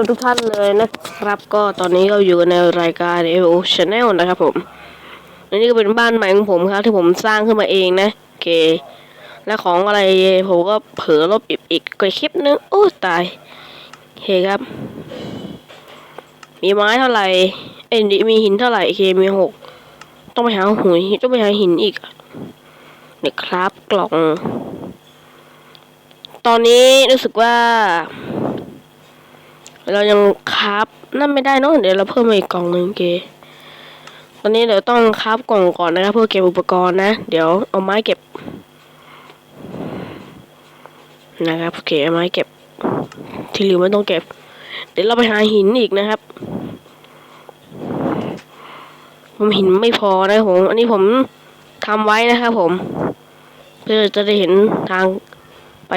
มทุกท่านเลยนะครับ ก็ตอนนี้เราอยู่ในรายการ e o Channel นะครับผมอันนี้ก็เป็นบ้านใหม่ของผมครับที่ผมสร้างขึ้นมาเองนะโอเค และของอะไรผมก็เผลอลบอีกอีกกคลิปนึงโอ้ตายโอเคครับ มีไม้เท่าไหร่เอ้ยมีหินเท่าไหร่โอเคมีหกต้องไปหาหุยต้องไปหาหินอีกเนี่ยครับกล่อง ตอนนี้รู้สึกว่า เรายังคราฟนั่นไม่ได้เนอะเดี๋ยวเราเพิ่มมาอีกกล่องหนึ่งเคตอนนี้เดี๋ยวต้องคราฟกล่องก่อนนะครับเพื่อเก็บอุปกรณ์นะ เดี๋ยวเอาไม้เก็บ นะครับโอเคเอาไม้เก็บ ที่เหลือไม่ต้องเก็บ เดี๋ยวเราไปหาหินอีกนะครับ ผมหินไม่พอนะผมอันนี้ผมทำไว้นะครับผม เพื่อจะได้เห็นทางไป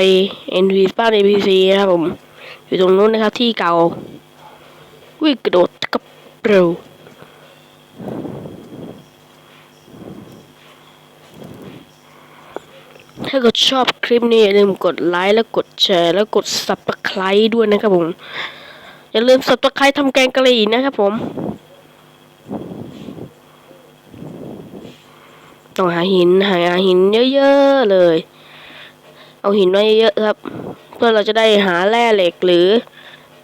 NPC บ้าน NPC นะครับผม อยู่ตรงนู้นนะครับ ที่เก่าวิ่งกระโดดกระเปร็วถ้าเกิดชอบคลิปนี้อย่าลืมกดไลค์แล้วกดแชร์แล้วกด subscribe ด้วยนะครับผม อย่าลืม subscribe ทำแกงกะหรี่นะครับผม ต้องหาหินหาหินเยอะๆเลย เอาหินไว้เยอะๆครับ พื่อเราจะได้หาแร่เหล็กหรือ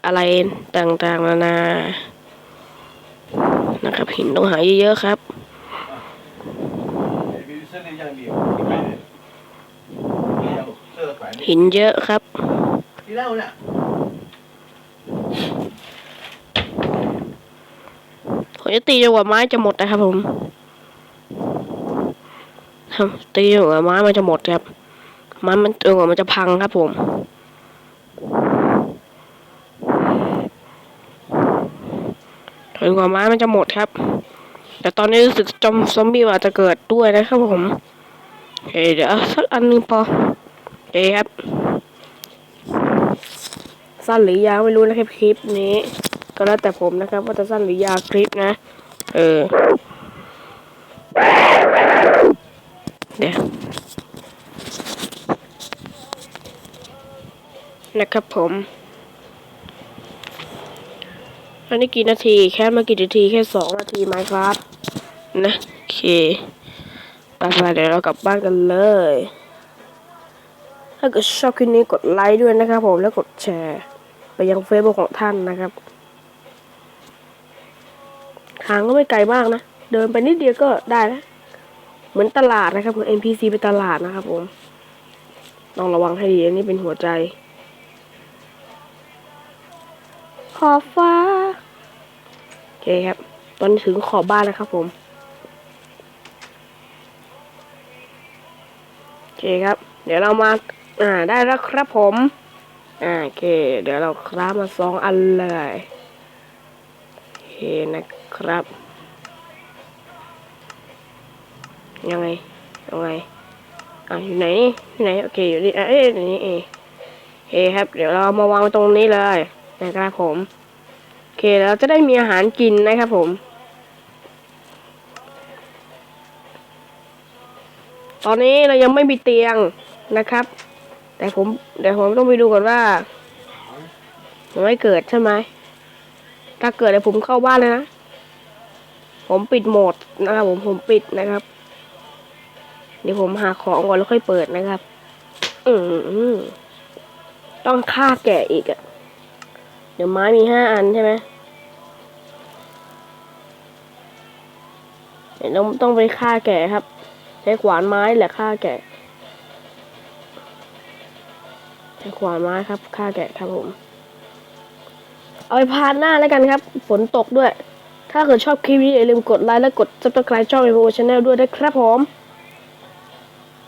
อะไรต่างๆนานา นะครับหินต้องหาเยอะๆครับหินเยอะครับผมจะตีจนกว่าไม้จะหมดนะครับผมตีจนกว่าไม้มันจะหมดครับไม้มันจนกว่ามันจะพังครับผม จนกว่าไม้มันจะหมดครับ แต่ตอนนี้รู้สึกจอมซอมบี้อาจจะเกิดด้วยนะครับผมเเดี๋ยวสักอันนึงพอโอเคครับ สั้นหรือยาวไม่รู้นะครับคลิปนี้ ก็แล้วแต่ผมนะครับ ว่าจะสั้นหรือยาวคลิปนะ เออเดี๋ยวนะครับผม อันนี้กี่นาที แค่มากี่นาที แค่สองนาทีไหมครับ นะโอเคไปไปเดี๋ยวเรากลับบ้านกันเลย ถ้าเกิดชอบคลิปนี้กดไลค์ด้วยนะครับผมแล้วกดแชร์ ไปยังเฟซบุ๊กของท่านนะครับทางก็ไม่ไกลมากนะ เดินไปนิดเดียวก็ได้นะ เหมือนตลาดนะครับเหมือน NPC ไปตลาดนะครับผม ต้องระวังให้ดี อันนี้เป็นหัวใจ ขอฟ้า คครับ ตอนถึงขอบบ้านแล้วครับผม โอเคครับ เดี๋ยวเรามา อ่า ได้แล้วครับผม อ่า โอเค เดี๋ยวเราคราฟมาสองอันเลยโอเคนะครับ ยังไง ยังไง อ่าอยู่ไหน อยู่ไหน โอเค อยู่นี่อะเอ้ยอยู่นี่เองโอเคครับ เดี๋ยวเรามาวางตรงนี้เลยนะครับผม เคเราจะได้มีอาหารกินนะครับผม ตอนนี้เรายังไม่มีเตียงนะครับ แต่ผมเดี๋ยวผมต้องไปดูก่อนว่ามันไม่เกิดใช่ไหม ถ้าเกิดเดี๋ยวผมเข้าบ้านเลยนะ ผมปิดโหมดนะครับผมผมปิดนะครับ เดี๋ยวผมหาของก่อนแล้วค่อยเปิดนะครับ อืมต้องฆ่าแกะอีกอะ ดี๋ยวไม้มีห้าอันใช่ไหมเดี๋ยวต้องต้องไปฆ่าแกะครับ ใช้ขวานไม้แหละฆ่าแกะ ใช้ขวานไม้ครับฆ่าแกะครับผม เอาไปพานหน้าแล้วกันครับ ฝนตกด้วย ถ้าเกิดชอบคลิปนี้อย่าลืมกดไลค์และกด subscribe ช่อง Evo Channel ด้วยนะครับผม